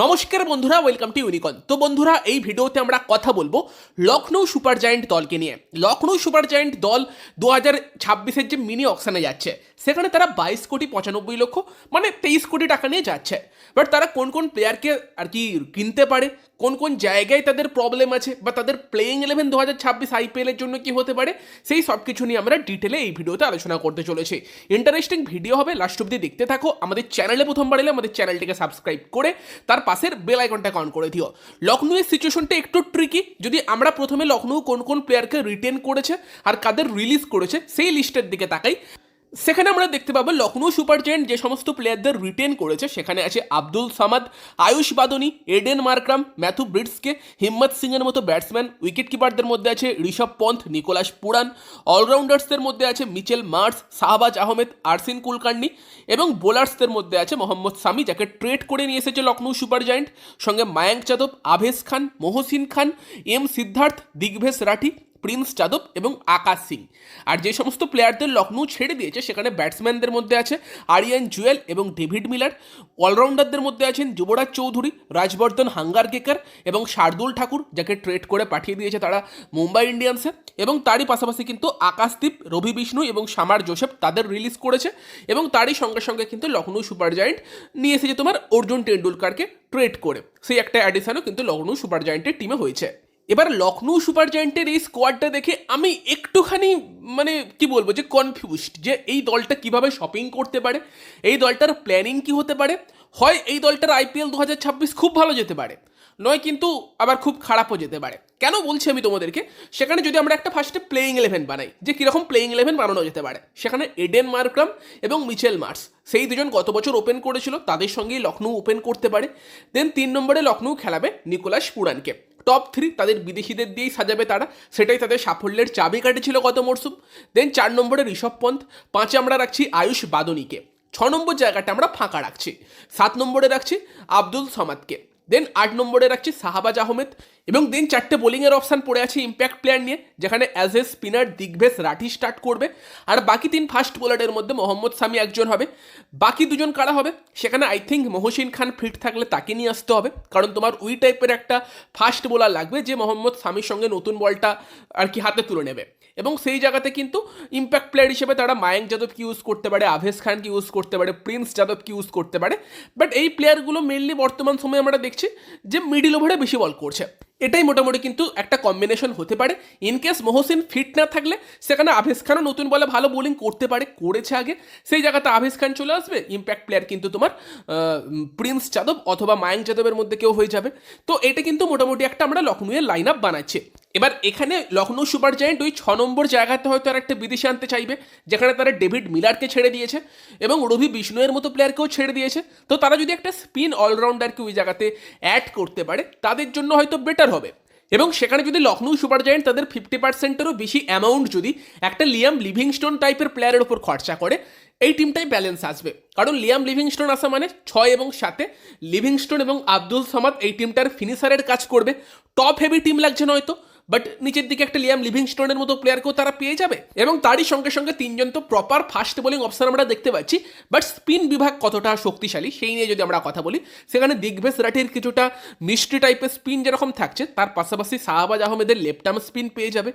নমস্কার বন্ধুরা welcome to ইউনিকন তো বন্ধুরা, এই ভিডিওতে আমরা কথা বলব লখনৌ সুপার জায়েন্ট দলকে নিয়ে। লখনৌ সুপার জায়েন্ট দল দু হাজার ছাব্বিশের যে মিনি অকশানে যাচ্ছে সেখানে তারা বাইশ কোটি পঁচানব্বই লক্ষ মানে তেইশ কোটি টাকা নিয়ে যাচ্ছে। বাট তারা কোন কোন প্লেয়ারকে আর কি কিনতে পারে, কোন কোন জায়গায় তাদের প্রবলেম আছে, বা তাদের প্লেয়িং ইলেভেন দু হাজার ছাব্বিশ আইপিএলের জন্য কি হতে পারে, সেই সব কিছু নিয়ে আমরা ডিটেলে এই ভিডিওতে আলোচনা করতে চলেছি। ইন্টারেস্টিং ভিডিও হবে লাস্ট অব্দি দেখতে থাকো। আমাদের চ্যানেলে প্রথমবার এলে আমাদের চ্যানেলটিকে সাবস্ক্রাইব করে, তার পাশের বেল আইকনটাকে অন করে দিও। লখনৌয়ের সিচুয়েশনটা একটু ট্রিকি যদি আমরা প্রথমে লখনৌ কোন কোন প্লেয়ারকে রিটেন করেছে, আর কাদের রিলিজ করেছে, সেই লিস্টের দিকে তাকাই। সেখানে আমরা দেখতে পাবো লখনৌ সুপার জায়েন্ট যে সমস্ত প্লেয়ারদের রিটেন করেছে, সেখানে আছে Abdul Samad, Ayush Badoni, Aiden Markram, Matthew ব্রিটসকে Himmat সিংয়ের মতো ব্যাটসম্যান উইকেট কিপারদের মধ্যে আছে ঋষভ পন্থ, নিকোলাস পুরান অলরাউন্ডার্সদের মধ্যে আছে মিচেল মার্স, শাহবাজ আহমেদ, আরসিন কুলকার্নি এবং বোলার্সদের মধ্যে আছে মোহাম্মদ সামি, যাকে ট্রেড করে নিয়ে এসেছে লখনৌ সুপার জায়েন্ট সঙ্গে মায়াঙ্ক যাদব আভেস খান, মোহসিন খান, এম সিদ্ধার্থ দিগ্ভেশ রাঠি প্রিন্স যাদব এবং আকাশ সিং। আর যে সমস্ত প্লেয়ারদের লখনৌ ছেড়ে দিয়েছে, সেখানে ব্যাটসম্যানদের মধ্যে আছে আরিয়ান জুয়েল এবং ডেভিড মিলার। অলরাউন্ডারদের মধ্যে আছেন যুবরাজ চৌধুরী, রাজবর্ধন হাঙ্গার কেকার এবং শার্দুল ঠাকুর, যাকে ট্রেড করে পাঠিয়ে দিয়েছে তারা মুম্বাই ইন্ডিয়ান্সে। এবং তারই পাশাপাশি কিন্তু আকাশদীপ, রবি বিষ্ণু এবং সামার জোসেফ তাদের রিলিজ করেছে। এবং তারই সঙ্গে সঙ্গে কিন্তু লখনৌ সুপার জায়েন্ট নিয়ে এসেছে তোমার অর্জুন টেন্ডুলকারকে ট্রেড করে। সেই একটা অ্যাডিশনও কিন্তু লখনৌ সুপার জায়েন্টের টিমে হয়েছে। এবার লখনৌ সুপার জায়েন্টের এই স্কোয়াডটা দেখে আমি একটুখানি মানে কি বলব, যে কনফিউজড যে এই দলটা কীভাবে শপিং করতে পারে, এই দলটার প্ল্যানিং কি হতে পারে, হয় এই দলটার আইপিএল দু হাজার ছাব্বিশ খুব ভালো যেতে পারে, নয় কিন্তু আবার খুব খারাপও যেতে পারে। কেন বলছি আমি তোমাদেরকে? সেখানে যদি আমরা একটা ফার্স্টে প্লেইং ইলেভেন বানাই, যে কীরকম প্লেইং ইলেভেন বানানো যেতে পারে, সেখানে এডেন মার্ক্রাম এবং মিচেল মার্স সেই দুজন গত বছর ওপেন করেছিল, তাদের সঙ্গেই লখনৌ ওপেন করতে পারে দেন তিন নম্বরে লখনৌ খেলাবে নিকোলাস পুরানকে টপ থ্রি তাদের বিদেশিদের দিয়েই সাজাবে তারা। সেটাই তাদের সাফল্যের চাবি কাটেছিল গত মরশুম দেন চার নম্বরে ঋষভ পন্থ, পাঁচে আমরা রাখছি আয়ুষ বাদনীকে। ছ নম্বর জায়গাটা আমরা ফাঁকা রাখছি। সাত নম্বরে রাখছি আব্দুল সমাদকে। দেন আট নম্বরে রাখছি শাহবাজ আহমেদ। এবং দেন চারটে বোলিংয়ের অপশান পড়ে আছে ইম্প্যাক্ট প্লেয়ার নিয়ে, যেখানে as a spinner Digvesh Rathi start করবে। আর বাকি তিন ফাস্ট বোলারের মধ্যে মোহাম্মদ সামি একজন হবে। বাকি দুজন কারা হবে? সেখানে I think Mohsin Khan fit থাকলে তাকে নিয়ে আসতে হবে। কারণ তোমার ওই টাইপের একটা ফাস্ট বোলার লাগবে যে মোহাম্মদ সামির সঙ্গে নতুন বলটা আর কি হাতে তুলে নেবে। এবং সেই জায়গাতে কিন্তু ইম্প্যাক্ট প্লেয়ার হিসেবে তারা মায়াঙ্ক যাদবকে ইউজ করতে পারে আভেস খানকে ইউজ করতে পারে, প্রিন্স যাদবকে ইউজ করতে পারে। বাট এই প্লেয়ারগুলো মেনলি বর্তমান সময়ে আমরা দেখছি যে মিডিল ওভারে বেশি বল করছে। এটাই মোটামুটি কিন্তু একটা কম্বিনেশন হতে পারে। ইনকেস মহসিন ফিট না থাকলে, সেখানে আভেস খানও নতুন বলে ভালো বোলিং করতে পারে, করেছে আগে। সেই জায়গাতে আভেস খান চলে আসবে ইম্প্যাক্ট প্লেয়ার কিন্তু তোমার প্রিন্স যাদব অথবা মায়াঙ্ক যাদবের মধ্যে কেউ হয়ে যাবে। তো এটা কিন্তু মোটামুটি একটা আমরা লখনৌয়ের লাইন আপ বানাচ্ছি। এবার এখানে লখনৌ সুপার জায়েন্ট ওই ছ নম্বর জায়গাতে হয়তো আর একটা বিদেশি আনতে চাইবে, যেখানে তারা ডেভিড মিলারকে ছেড়ে দিয়েছে এবং রবি বিষ্ণুয়ের মতো প্লেয়ারকেও ছেড়ে দিয়েছে। তো তারা যদি একটা স্পিন অলরাউন্ডারকে ওই জায়গাতে অ্যাড করতে পারে, তাদের জন্য হয়তো বেটার হবে। এবং সেখানে যদি লখনৌ সুপার জায়েন্ট তাদের ফিফটি পার্সেন্টেরও বেশি অ্যামাউন্ট যদি একটা লিয়াম লিভিংস্টোন টাইপের প্লেয়ারের উপর খরচা করে, এই টিমটাই ব্যালেন্স আসবে। কারণ লিয়াম লিভিংস্টোন আসা মানে ছয় এবং সাতে লিভিংস্টোন এবং আব্দুল সামাদ এই টিমটার ফিনিশারের কাজ করবে। টপ হেভি টিম লাগছে নয়তো। বাট নিচের দিকে একটা লিয়াম লিভিংস্টোনের মতো প্লেয়ারকেও তারা পেয়ে যাবে। এবং তারই সঙ্গে সঙ্গে তিনজন তো প্রপার ফাস্ট বোলিং অপশন আমরা দেখতে পাচ্ছি। বাট স্পিন বিভাগ কতটা শক্তিশালী, সেই নিয়ে যদি আমরা কথা বলি, সেখানে দিগ্ভেশ রাঠির কিছুটা মিষ্টি টাইপের স্পিন যেরকম থাকছে, তার পাশাপাশি শাহবাজ আহমেদের লেফট আর্ম স্পিন পেয়ে যাবে।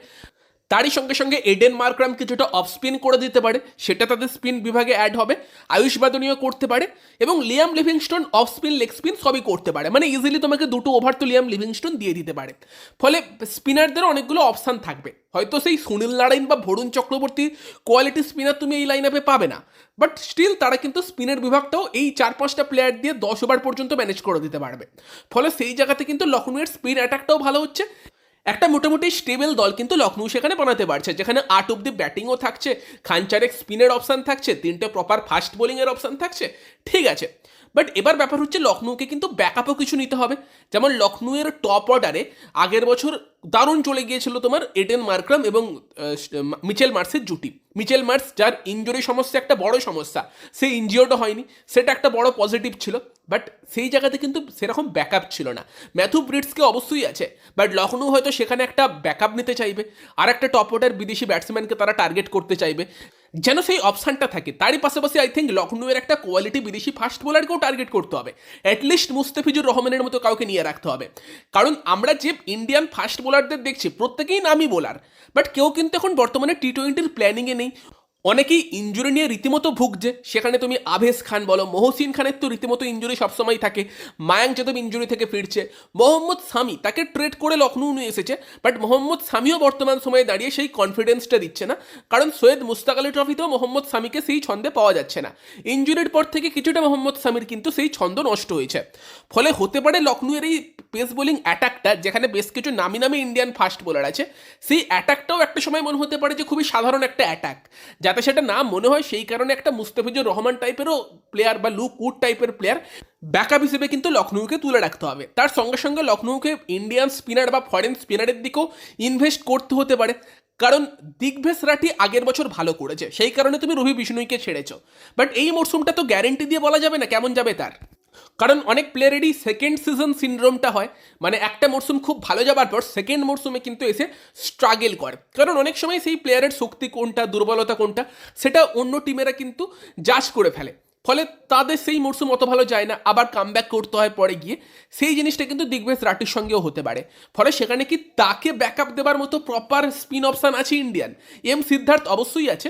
তারই সঙ্গে সঙ্গে এডেন মার্ক্রাম কিছুটা অফ স্পিন করে দিতে পারে, সেটা তাদের স্পিন বিভাগে অ্যাড হবে, আয়ুষ বাদনীয় করতে পারে, এবং Liam Livingstone off spin leg spin সবই করতে পারে। মানে ইজিলি তোমাকে দুটো ওভার তো লিয়াম লিভিংস্টোন দিয়ে দিতে পারে। ফলে স্পিনারদের অনেকগুলো অপশান থাকবে। হয়তো সেই সুনীল নারায়ণ বা ভরুণ চক্রবর্তী কোয়ালিটি স্পিনার তুমি এই লাইন আপে পাবে না। বাট স্টিল তারা কিন্তু স্পিনের বিভাগটাও এই চার পাঁচটা প্লেয়ার দিয়ে দশ ওভার পর্যন্ত ম্যানেজ করে দিতে পারবে। ফলে সেই জায়গাতে কিন্তু লখনৌয়ের স্পিন অ্যাটাকটাও ভালো হচ্ছে একটা মোটামুটি স্টেবল দল কিন্তু লখনৌ সেখানে বানাতে পারছে, যেখানে আট অব্দি ব্যাটিংও থাকছে খানচারেক স্পিনের অপশান থাকছে, তিনটে প্রপার ফাস্ট বোলিংয়ের অপশান থাকছে, ঠিক আছে। বাট এবার ব্যাপার হচ্ছে লখনৌকে কিন্তু ব্যাকআপও কিছু নিতে হবে। যেমন লখনৌয়ের টপ অর্ডারে আগের বছর দারুণ চলে গিয়েছিল তোমার এডেন মার্ক্রাম এবং মিচেল মার্সের জুটি। মিচেল মার্স যার ইঞ্জুরি সমস্যা একটা বড় সমস্যা সেই ইনজিওর্ডও হয়নি, সেটা একটা বড় পজিটিভ ছিল। বাট সেই জায়গাতে কিন্তু সেরকম ব্যাকআপ ছিল না। ম্যাথু ব্রিটসকে অবশ্যই আছে বাট লখনৌ হয়তো সেখানে একটা ব্যাকআপ নিতে চাইবে। আর একটা টপ অর্ডার বিদেশি ব্যাটসম্যানকে তারা টার্গেট করতে চাইবে। যেন সেই অপশানটা থাকে। তারই পাশাপাশি আই থিঙ্ক লখনৌয়ের একটা কোয়ালিটি বিদেশি ফাস্ট বোলারকেও টার্গেট করতে হবে। অ্যাটলিস্ট মুস্তাফিজুর রহমানের মতো কাউকে নিয়ে রাখতে হবে। কারণ আমরা যে ইন্ডিয়ান ফাস্ট বোলারদের দেখছি, প্রত্যেকেই নামি বোলার বাট কেউ কিন্তু এখন বর্তমানে টি টোয়েন্টির প্ল্যানিংয়ে নেই। অনেকেই ইঞ্জুরি নিয়ে রীতিমতো ভুগছে। সেখানে তুমি আভেস খান বলো, মহসিন খানের তো রীতিমতো ইঞ্জুরি সবসময় থাকে। মায়াঙ্ক যাদব ইঞ্জুরি থেকে ফিরছে। মোহাম্মদ সামি, তাকে ট্রেড করে লখনৌ নিয়ে এসেছে বাট মোহাম্মদ সামিও বর্তমান সময়ে দাঁড়িয়ে সেই কনফিডেন্সটা দিচ্ছে না। কারণ সৈয়দ মুস্তাক আলী ট্রফিতেও মোহাম্মদ সামিকে সেই ছন্দে পাওয়া যাচ্ছে না। ইঞ্জুরির পর থেকে কিছুটা মোহাম্মদ সামির কিন্তু সেই ছন্দ নষ্ট হয়েছে। ফলে হতে পারে লখনৌয়ের এই পেস বোলিং অ্যাটাকটা যেখানে বেশ কিছু নামি নামি ইন্ডিয়ান ফাস্ট বোলার আছে, সেই অ্যাটাকটাও একটা সময় মনে হতে পারে যে খুবই সাধারণ একটা অ্যাটাক যাতে সেটা না মনে হয়, সেই কারণে একটা মুস্তাফিজুর রহমান টাইপেরও প্লেয়ার বা লুক উড টাইপের প্লেয়ার ব্যাকআপ হিসেবে কিন্তু লখনৌকে তুলে রাখতে হবে। তার সঙ্গে সঙ্গে লখনৌকে ইন্ডিয়ান স্পিনার বা ফরেন স্পিনারের দিকেও ইনভেস্ট করতে হতে পারে। কারণ দিগ্ভেস রাঠি আগের বছর ভালো করেছে, সেই কারণে তুমি রবি বিষ্ণুইকে ছেড়েছ। বাট এই মরশুমটা তো গ্যারেন্টি দিয়ে বলা যাবে না, কেমন যাবে তার? কারণ অনেক প্লেয়ারেরই সেকেন্ড সিজন সিনড্রোমটা হয়। মানে একটা মরশুম খুব ভালো যাবার পর সেকেন্ড মরশুমে কিন্তু এসে স্ট্রাগেল করে। কারণ অনেক সময় সেই প্লেয়ারের শক্তি কোনটা, দুর্বলতা কোনটা, সেটা অন্য টিমেরা কিন্তু জাজ করে ফেলে। ফলে তাদের সেই মরশুম অত ভালো যায় না, আবার কামব্যাক করতে হয় পরে গিয়ে। সেই জিনিসটা কিন্তু দিগ্বেশ রাটির সঙ্গেও হতে পারে। ফলে সেখানে কি তাকে ব্যাকআপ দেওয়ার মতো প্রপার স্পিন অপশান আছে ইন্ডিয়ান এম সিদ্ধার্থ অবশ্যই আছে।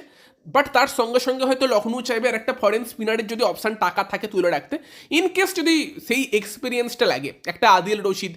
বাট তার সঙ্গে সঙ্গে হয়তো লখনৌ চাইবে আর একটা ফরেন স্পিনারের যদি অপশান টাকা থাকে তুলে রাখতে ইন কেস যদি সেই এক্সপিরিয়েন্সটা লাগে, একটা আদিল রশিদ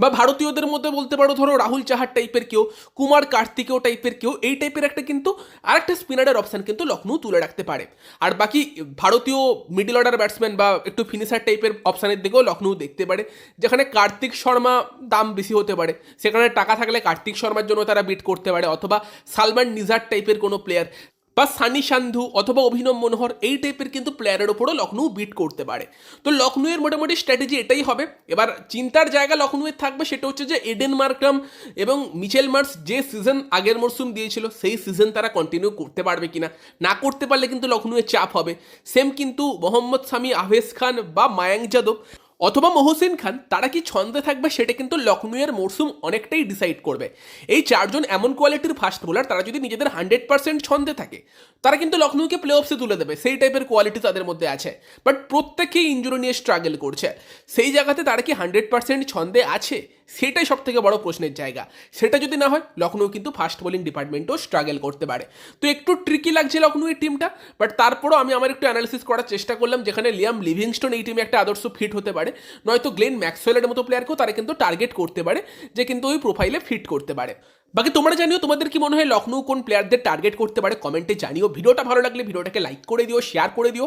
বা ভারতীয়দের মধ্যে বলতে পারো, ধরো রাহুল চাহার টাইপের কেউ, কুমার কার্তিকেও টাইপের কেউ, এই টাইপের একটা কিন্তু আরেকটা স্পিনারের অপশান কিন্তু লখনৌ তুলে রাখতে পারে। আর বাকি ভারতীয় মিডল অর্ডার ব্যাটসম্যান বা একটু ফিনিশার টাইপের অপশানের দিকেও লখনৌ দেখতে পারে, যেখানে কার্তিক শর্মা দাম বেশি হতে পারে, সেখানে টাকা থাকলে কার্তিক শর্মার জন্য তারা বিট করতে পারে, অথবা সালমান নিজার টাইপের কোনো প্লেয়ার বা সানি সান্ধু অথবা অভিনব মনোহর এই টাইপের কিন্তু প্লেয়ারের ওপরও লখনৌ বিট করতে পারে। তো লখনৌয়ের মোটামুটি স্ট্র্যাটেজি এটাই হবে। এবার চিন্তার জায়গা লখনৌয়ের থাকবে সেটা হচ্ছে যে এডেন মার্করাম এবং মিচেল মার্স যে সিজন আগের মরশুম দিয়েছিল, সেই সিজন তারা কন্টিনিউ করতে পারবে কিনা, না করতে পারলে কিন্তু লখনৌয়ের চাপ হবে। সেম কিন্তু মোহাম্মদ সামি, আভেজ খান বা মায়াঙ্ক যাদব অথবা মহসিন খান, তারা কি ছন্দে থাকবে সেটা কিন্তু লখনউয়ের মরসুম অনেকটাই ডিসাইড করবে। এই চারজন এমন কোয়ালিটির ফাস্ট বোলার তারা যদি নিজেদের হান্ড্রেড পার্সেন্ট ছন্দে থাকে, তারা কিন্তু লখনউকে প্লে অফসে তুলে দেবে। সেই টাইপের কোয়ালিটি তাদের মধ্যে আছে। বাট প্রত্যেকেই ইঞ্জুরি নিয়ে স্ট্রাগল করছে। সেই জায়গাতে তারা কি হান্ড্রেড পার্সেন্ট ছন্দে আছে? সেটাই সব থেকে বড় প্রশ্নের জায়গা। সেটা যদি না হয় লখনৌ কিন্তু ফাস্ট বোলিং ডিপার্টমেন্টও স্ট্রাগল করতে পারে। তো একটু ট্রিকি লাগছে লখনৌয়ের টিমটা বাট তারপরও আমি আমার একটু অ্যানালিসিস করার চেষ্টা করলাম, যেখানে লিয়াম লিভিংস্টোন এই টিমে একটা আদর্শ ফিট হতে পারে। নয়তো গ্লেন ম্যাক্সওয়েলের মতো প্লেয়ারকেও তারা কিন্তু টার্গেট করতে পারে, যে কিন্তু ওই প্রোফাইলে ফিট করতে পারে। বাকি তোমরা জানিও, তোমাদের কি মনে হয় লখনৌ কোন প্লেয়ারদের টার্গেট করতে পারে? কমেন্টে জানিও। ভিডিওটা ভালো লাগলে ভিডিওটাকে লাইক করে দিও শেয়ার করে দিও।